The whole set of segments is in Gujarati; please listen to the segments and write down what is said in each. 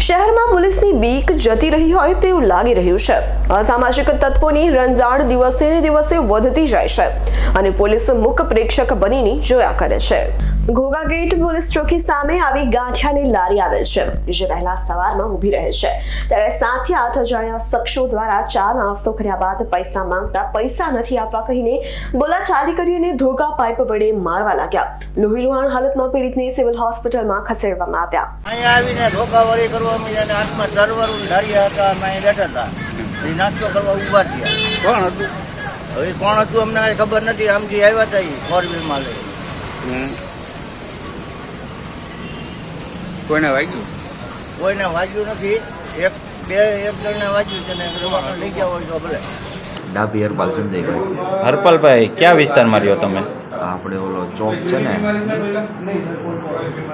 શહેરમાં પોલીસની બીક જતી રહી હોય તેવું લાગી રહ્યું છે. અસામાજિક તત્વોની રંજાડ દિવસે ને દિવસે વધતી જાય છે અને પોલીસ મુક પ્રેક્ષક બનીને જોયા કરે છે. ઘોઘા ગેટ પોલીસ ચોકી સામે આવી ગાંઠિયાની લારી આવેલ છે, જે વહેલા સવારમાં ઊભી રહે છે. ત્યારે સાતથી આઠ અજાણ્યા શખ્સો દ્વારા ચા નાસ્તો કર્યા બાદ પૈસા માંગતા પૈસા નથી આપવા કહીને બોલાચાલી કરી અને ધોકા પાઇપ વડે મારવા લાગ્યા. લોહીલુહાણ હાલતમાં પીડિતને સિવિલ હોસ્પિટલમાં ખસેડવામાં આવ્યા. અહીંયા આવીને ધોકાવળી કરવા માંડ્યા અને હાથમાં તરવરું ધાર્યા હતા, અમે અહીં બેઠા હતા. એ નાસ્તો કરવા ઊભા થયા. કોણ હતું? હવે કોણ હતું અમને કાંઈ ખબર નથી આમથી આવ્યા હતા એ ફોર વ્હીલમાં લઈ. કોઈને વાગ્યું? કોઈને વાગ્યું નથી. એક બે એક જણને વાગ્યું છે ને લઈ ગયા હોય તો ભલે. ડાભી હરપાલ સંજયભાઈ હરપાલભાઈ કયા વિસ્તારમાં રહ્યો તમે? આપણે ઓલો ચોક છે ને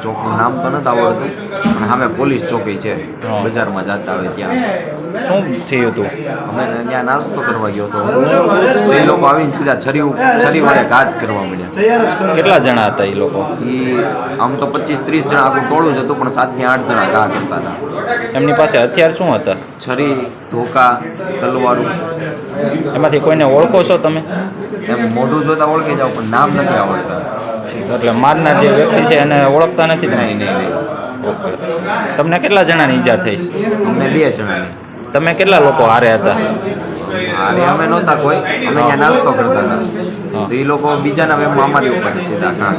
ચોકનું નામ તો નથી આવડતું પણ સામે પોલીસ ચોકી છે બજારમાં જતા આવે ત્યાં. શું થયું હતું? અમે ત્યાં નાસ્તો કરવા ગયો હતો. એ લોકો આવીને સીધા છરી છરી વડે ઘાત કરવા મળ્યા કેટલા જણા હતા એ લોકો? એ આમ તો પચીસ ત્રીસ જણા આખું ટોળું જ હતું પણ સાતથી આઠ જણા ઘાત કરતા હતા એમની પાસે હથિયાર શું હતા? છરી ધોકા તલવારું. એમાંથી કોઈને ઓળખો છો તમે? એમ મોઢું જોતા ઓળખી જાવ પણ નામ નથી આવડતા. એટલે મારના જે વ્યક્તિ છે એને ઓળખતા નથી નહીં નહીં નહીં. ઓકે તમને કેટલા જણાની ઈજા થઈ છે? અમને બે જણાની. તમે કેટલા લોકો હારે હતા? અરે અમે નહોતા કોઈ. અમે ત્યાં નાસ્તો કરતા હતા. તો એ લોકો બીજાના વેમ અમારી ઉપર સીધા ઘા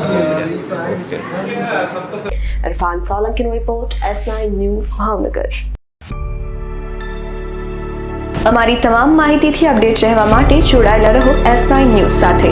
Arfan સોલંકીનો report S nine news Bhavnagar. અમારી તમામ માહિતીથી અપડેટ રહેવા માટે જોડાયેલા રહો એસ નાઇન ન્યૂઝ સાથે.